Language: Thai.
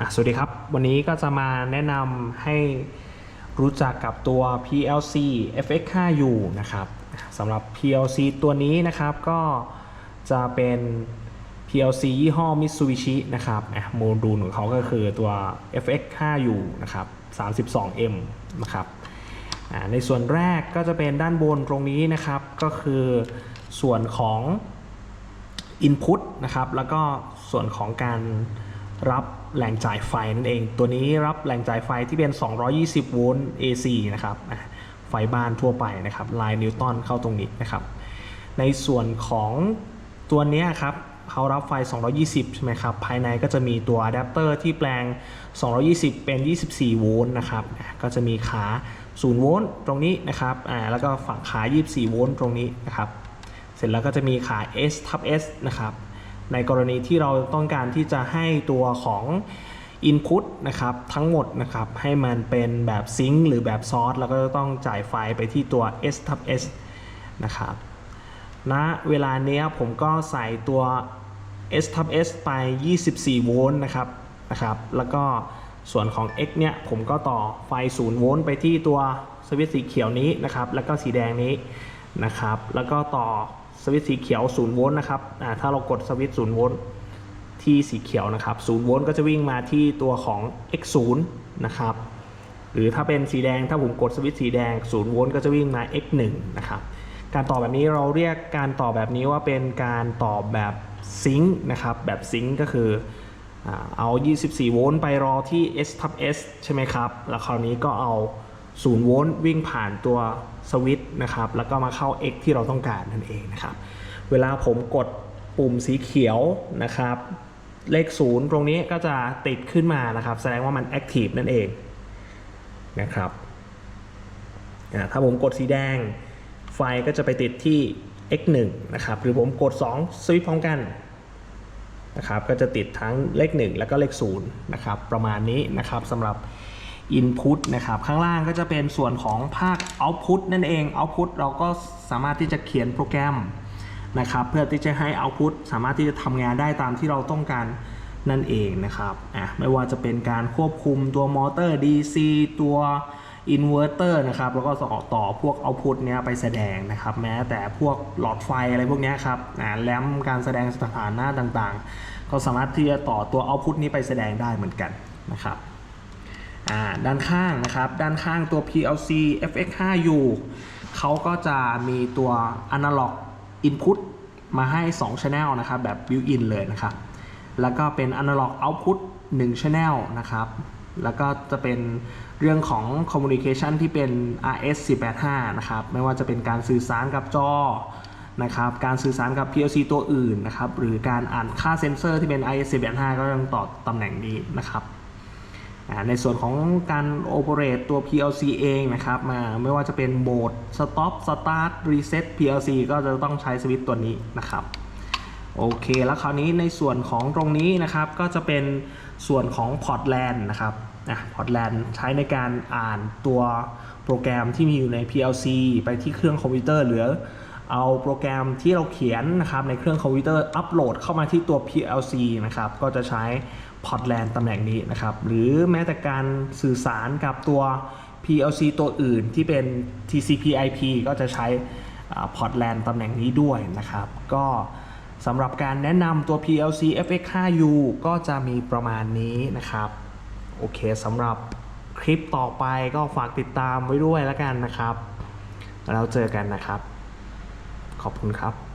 อะสวัสดีครับ วันนี้ก็จะมาแนะนำให้รู้จักกับตัว PLC FX5U นะครับสำหรับ PLC ตัวนี้นะครับก็จะเป็น PLC ยี่ห้อ Mitsubishi นะครับโมดูลของเขาก็คือตัว FX5U นะครับ 32M นะครับในส่วนแรกก็จะเป็นด้านบนตรงนี้นะครับ ก็คือส่วนของ Input นะครับ แล้วก็ส่วนของการรับ แหล่งจ่ายไฟนั่นเอง ตัวนี้รับแหล่งจ่ายไฟที่เป็น 220 โวลต์ AC นะครับไฟบ้านทั่วไปนะครับ ลายนิวตันเข้าตรงนี้นะครับ ในส่วนของตัวนี้ครับเขารับไฟ 220 ใช่ไหมครับ ภายในก็จะมีตัวอะแดปเตอร์ที่แปลง 220 เป็น 24 โวลต์นะครับ ก็จะมีขา 0 โวลต์ตรงนี้นะครับอ่าแล้วก็ฝั่งขา 24 โวลต์ตรงนี้นะครับ เสร็จแล้วก็จะมีขา S ทับ S นะครับ ในกรณีที่เราต้องการที่จะให้ตัวของ Input นะครับทั้งหมดนะครับให้มันเป็นแบบซิงค์หรือแบบซอร์สแล้วก็ต้องจ่ายไฟไปที่ตัว S ทับ S นะครับณเวลาเนี้ยผมก็ใส่ตัว S ทับ S ไป 24 โวลต์นะครับนะครับ แล้วก็ส่วนของ X เนี่ยผมก็ต่อไฟ 0 โวลต์ไปที่ตัวสวิตช์สีเขียวนี้นะครับ แล้วก็สีแดงนี้นะครับ แล้วก็ต่อ สวิตช์สีเขียว0โวลต์นะครับถ้าเรากดสวิตช์0โวลต์ที่สีเขียวนะครับ0โวลต์ก็จะวิ่งมาที่ตัวของ X0 นะครับหรือถ้าเป็นสีแดงถ้าผมกดสวิตช์สีแดง0โวลต์ก็จะวิ่งมา X1 นะครับการต่อแบบนี้เราเรียกการต่อแบบนี้ว่าเป็นการต่อแบบซิงค์นะครับแบบซิงค์ก็คือเอา 24 โวลต์ไปรอที่ S ทับ S ใช่ไหมครับ แล้วคราวนี้ก็เอา 0โวลต์วิ่งผ่านตัวสวิตช์นะครับ แล้วก็มาเข้า X ที่เราต้องการนั่นเองนะครับ เวลาผมกดปุ่มสีเขียวนะครับ เลข 0 ตรงนี้ก็จะติดขึ้นมานะครับ แสดงว่ามัน Active นั่นเองนะครับอ่าถ้าผมกดสีแดง ไฟก็จะไปติดที่ x1 นะครับ หรือผมกด 2 สวิตช์พร้อมกันนะครับ ก็จะติดทั้งเลข 1 แล้วก็เลข0นะครับ ประมาณนี้นะครับสำหรับ Input นะครับ ข้างล่างก็จะเป็นส่วนของภาค Output นั่นเอง Output เราก็สามารถที่จะเขียนโปรแกรมนะครับเพื่อที่จะให้ Output สามารถที่จะทำงานได้ตามที่เราต้องการนั่นเองนะครับอะไม่ว่าจะเป็นการควบคุมตัวมอเตอร์ DC ตัวอินเวอร์เตอร์นะครับ แล้วก็ต่อต่อพวกเอาพุตเนี้ยไปแสดงนะครับ แม้แต่พวกหลอดไฟอะไรพวกเนี้ยครับอ่าแลมการแสดงสถานะต่างๆ ก็สามารถที่จะต่อตัวเอาพุตนี้ไปแสดงได้เหมือนกันนะครับ ด้านข้างนะครับ ด้านข้างตัว PLC FX5U เขาก็จะมีตัว Analog Input มาให้ 2 Channel นะครับ แบบ built-in เลยนะครับ แล้วก็เป็น Analog Output 1 Channel นะครับ แล้วก็จะเป็นเรื่องของ Communication ที่เป็น RS485 นะครับ ไม่ว่าจะเป็นการสื่อสารกับจอนะครับ การสื่อสารกับ PLC ตัวอื่นนะครับ หรือการอ่านค่าเซนเซอร์ที่เป็น IS485 ก็ยังต่อตำแหน่งนี้นะครับ ในส่วนของการโอเปเรตตัว PLC เองนะครับมาไม่ว่าจะเป็นโหมด Stop Start Reset PLC ก็จะต้องใช้สวิตช์ตัวนี้นะครับโอเค แล้วคราวนี้ในส่วนของตรงนี้นะครับ ก็จะเป็นส่วนของพอร์ตแลนนะครับอะพอร์ตแลนใช้ในการอ่านตัวโปรแกรมที่มีอยู่ใน PLC ไปที่เครื่องคอมพิวเตอร์หรือเอาโปรแกรมที่เราเขียนนะครับในเครื่องคอมพิวเตอร์อัปโหลดเข้ามาที่ตัว PLC นะครับ ก็จะใช้ พอร์ตแลนด์ตำแหน่งนี้นะครับ หรือแม้แต่การสื่อสารกับตัว PLC ตัวอื่นที่เป็น TCP/IP ก็จะใช้พอร์ตแลนด์ตำแหน่งนี้ด้วยนะครับ ก็สำหรับการแนะนำตัว PLC FX5U ก็จะมีประมาณนี้นะครับ โอเคสำหรับคลิปต่อไปก็ฝากติดตามไว้ด้วยแล้วกันนะครับ แล้วเจอกันนะครับ ขอบคุณครับ